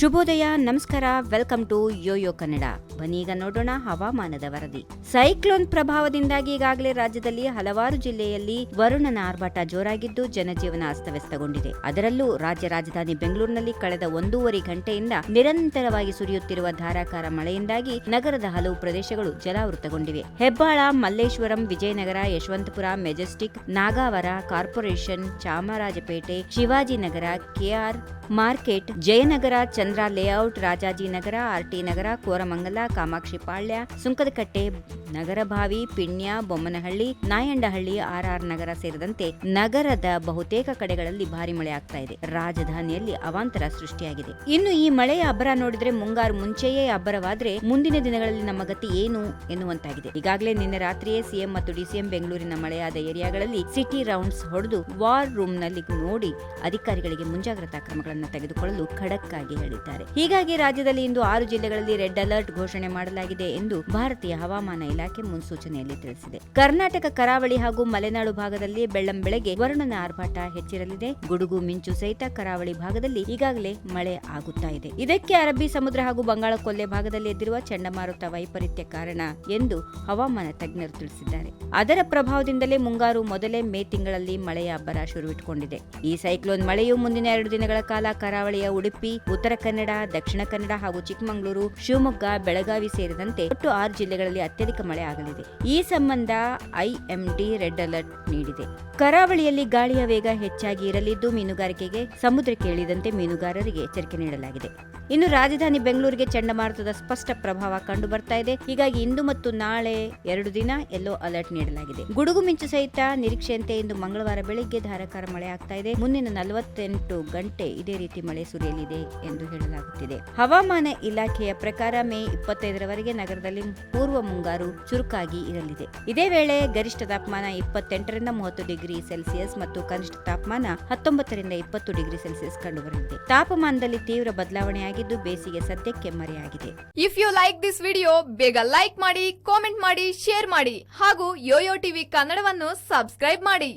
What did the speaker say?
ಶುಭೋದಯ, ನಮಸ್ಕಾರ, welcome to Yoyo Kannada. ಬನ್ನೀಗ ನೋಡೋಣ ಹವಾಮಾನದ ವರದಿ. ಸೈಕ್ಲೋನ್ ಪ್ರಭಾವದಿಂದಾಗಿ ಈಗಾಗಲೇ ರಾಜ್ಯದಲ್ಲಿ ಹಲವಾರು ಜಿಲ್ಲೆಯಲ್ಲಿ ವರುಣನ ಆರ್ಭಟ ಜೋರಾಗಿದ್ದು ಜನಜೀವನ ಅಸ್ತವ್ಯಸ್ತಗೊಂಡಿದೆ. ಅದರಲ್ಲೂ ರಾಜ್ಯ ರಾಜಧಾನಿ ಬೆಂಗಳೂರಿನಲ್ಲಿ ಕಳೆದ ಒಂದೂವರೆ ಗಂಟೆಯಿಂದ ನಿರಂತರವಾಗಿ ಸುರಿಯುತ್ತಿರುವ ಧಾರಾಕಾರ ಮಳೆಯಿಂದಾಗಿ ನಗರದ ಹಲವು ಪ್ರದೇಶಗಳು ಜಲಾವೃತಗೊಂಡಿವೆ. Hebbal, Malleshwaram, Vijayanagar, Yeshwanthpur, Majestic, Nagavara, corporation, Chamarajpet, Shivajinagar KR market, Jayanagar Chandra layout, Rajaji Rajajinagar RT Nagar, Koramangala, Kamakshi Palya, Sunkadakatte, Nagarbhavi, Peenya, Bommanahalli, Nayandahalli, RR Nagar ಸೇರಿದಂತೆ ನಗರದ ಬಹುತೇಕ ಕಡೆಗಳಲ್ಲಿ ಭಾರಿ ಮಳೆ ಆಗ್ತಾ ಇದೆ. ರಾಜಧಾನಿಯಲ್ಲಿ ಅವಾಂತರ ಸೃಷ್ಟಿಯಾಗಿದೆ. ಇನ್ನು ಈ ಮಳೆಯ ಅಬ್ಬರ ನೋಡಿದ್ರೆ ಮುಂಗಾರು ಮುಂಚೆಯೇ ಅಬ್ಬರವಾದ್ರೆ ಮುಂದಿನ ದಿನಗಳಲ್ಲಿ ನಮ್ಮ ಗತಿ ಏನು ಎನ್ನುವಂತಾಗಿದೆ. ಈಗಾಗಲೇ ನಿನ್ನೆ ರಾತ್ರಿಯೇ ಸಿಎಂ ಮತ್ತು ಡಿಸಿಎಂ ಬೆಂಗಳೂರಿನ ಮಳೆಯಾದ ಏರಿಯಾಗಳಲ್ಲಿ ಸಿಟಿ ರೌಂಡ್ಸ್ ಹೊಡೆದು ವಾರ್ ರೂಮ್ನಲ್ಲಿ ನೋಡಿ ಅಧಿಕಾರಿಗಳಿಗೆ ಮುಂಜಾಗ್ರತಾ ಕ್ರಮಗಳನ್ನು ತೆಗೆದುಕೊಳ್ಳಲು ಖಡಕ್ ಆಗಿ ಹೇಳಿದ್ದಾರೆ. ಹೀಗಾಗಿ ರಾಜ್ಯದಲ್ಲಿ ಇಂದು ಆರು ಜಿಲ್ಲೆಗಳಲ್ಲಿ ರೆಡ್ ಅಲರ್ಟ್ ಘೋಷಣೆ ಮಾಡಲಾಗಿದೆ ಎಂದು ಭಾರತೀಯ ಹವಾಮಾನ ಇಲಾಖೆ ಮುನ್ಸೂಚನೆಯಲ್ಲಿ ತಿಳಿಸಿದೆ. ಕರ್ನಾಟಕ, ಕರಾವಳಿ ಹಾಗೂ ಮಲೆನಾಡು ಭಾಗದಲ್ಲಿ ಬೆಳ್ಳಂ ಬೆಳಗ್ಗೆ ವರುಣನ ಆರ್ಭಾಟ ಹೆಚ್ಚಿರಲಿದೆ. ಗುಡುಗು, ಮಿಂಚು ಸಹಿತ ಕರಾವಳಿ ಭಾಗದಲ್ಲಿ ಈಗಾಗಲೇ ಮಳೆ ಆಗುತ್ತಾ ಇದೆ. ಇದಕ್ಕೆ ಅರಬ್ಬಿ, ಸಮುದ್ರ ಹಾಗೂ ಬಂಗಾಳ ಕೊಲ್ಲೆ ಭಾಗದಲ್ಲಿ ಎದ್ದಿರುವ ಚಂಡಮಾರುತ ವೈಪರೀತ್ಯ ಕಾರಣ ಎಂದು ಹವಾಮಾನ ತಜ್ಞರು ತಿಳಿಸಿದ್ದಾರೆ. ಅದರ ಪ್ರಭಾವದಿಂದಲೇ ಮುಂಗಾರು ಮೊದಲೇ ಮೇ ತಿಂಗಳಲ್ಲಿ ಮಳೆಯ ಅಬ್ಬರ ಶುರುವಿಟ್ಟುಕೊಂಡಿದೆ ಈ ಸೈಕ್ಲೋನ್ ಮಳೆಯು ಮುಂದಿನ ಎರಡು ದಿನಗಳ ಕಾಲ ಕರಾವಳಿಯ ಉಡುಪಿ, ಉತ್ತರ ಕನ್ನಡ, ದಕ್ಷಿಣ ಕನ್ನಡ ಹಾಗೂ ಚಿಕ್ಕಮಗಳೂರು, ಶಿವಮೊಗ್ಗ, ಬೆಳಗಾವಿ ಸೇರಿದಂತೆ ಒಟ್ಟು ಆರು ಜಿಲ್ಲೆಗಳಲ್ಲಿ ಅತ್ಯಧಿಕ ಮಳೆ ಆಗಲಿದೆ. ಈ ಸಂಬಂಧ ಐಎಂಡಿ ರೆಡ್ ಅಲರ್ಟ್ ನೀಡಿದೆ. ಕರಾವಳಿಯಲ್ಲಿ ಗಾಳಿಯ ವೇಗ ಹೆಚ್ಚಾಗಿ ಇರಲಿದ್ದು ಮೀನುಗಾರಿಕೆಗೆ ಸಮುದ್ರಕ್ಕೆ ಇಳಿದಂತೆ ಮೀನುಗಾರರಿಗೆ ಎಚ್ಚರಿಕೆ ನೀಡಲಾಗಿದೆ. ಇನ್ನು ರಾಜಧಾನಿ ಬೆಂಗಳೂರಿಗೆ ಚಂಡಮಾರುತದ ಸ್ಪಷ್ಟ ಪ್ರಭಾವ ಕಂಡು ಬರ್ತಾ ಇದೆ. ಹೀಗಾಗಿ ಇಂದು ಮತ್ತು ನಾಳೆ ಎರಡು ದಿನ ಯೆಲ್ಲೋ ಅಲರ್ಟ್ ನೀಡಲಾಗಿದೆ. ಗುಡುಗು ಮಿಂಚು ಸಹಿತ ನಿರೀಕ್ಷೆಯಂತೆ ಇಂದು ಮಂಗಳವಾರ ಬೆಳಿಗ್ಗೆ ಧಾರಾಕಾರ ಮಳೆ ಆಗ್ತಾ ಇದೆ. ಮುಂದಿನ ನಲವತ್ತೆಂಟು ಗಂಟೆ ಇದೇ ರೀತಿ ಮಳೆ ಸುರಿಯಲಿದೆ ಎಂದು ಹೇಳಲಾಗುತ್ತಿದೆ. ಹವಾಮಾನ ಇಲಾಖೆಯ ಪ್ರಕಾರ ಮೇ ಇಪ್ಪತ್ತೈದರವರೆಗೆ ನಗರದಲ್ಲಿ ಪೂರ್ವ ಮುಂಗಾರು ಚುರುಕಾಗಿ ಇರಲಿದೆ. ಇದೇ ವೇಳೆ ಗರಿಷ್ಠ ತಾಪಮಾನ ಇಪ್ಪತ್ತೆಂಟರಿಂದ ಮೂವತ್ತು ಡಿಗ್ರಿ ಸೆಲ್ಸಿಯಸ್ ಮತ್ತು ಕನಿಷ್ಠ ತಾಪಮಾನ ಹತ್ತೊಂಬತ್ತರಿಂದ ಇಪ್ಪತ್ತು ಡಿಗ್ರಿ ಸೆಲ್ಸಿಯಸ್ ಕಂಡುಬರಲಿದೆ ತಾಪಮಾನದಲ್ಲಿ ತೀವ್ರ ಬದಲಾವಣೆಯಾಗಿದ್ದು ಬೇಸಿಗೆ ಸದ್ಯಕ್ಕೆ ಮರೆಯಾಗಿದೆ. If you like this video ಬೇಗ ಲೈಕ್ ಮಾಡಿ ಕಾಮೆಂಟ್ ಮಾಡಿ ಶೇರ್ ಮಾಡಿ ಹಾಗೂ ಯೋಯೋ ಟಿವಿ ಕನ್ನಡವನ್ನು ಸಬ್ಸ್ಕ್ರೈಬ್ ಮಾಡಿ.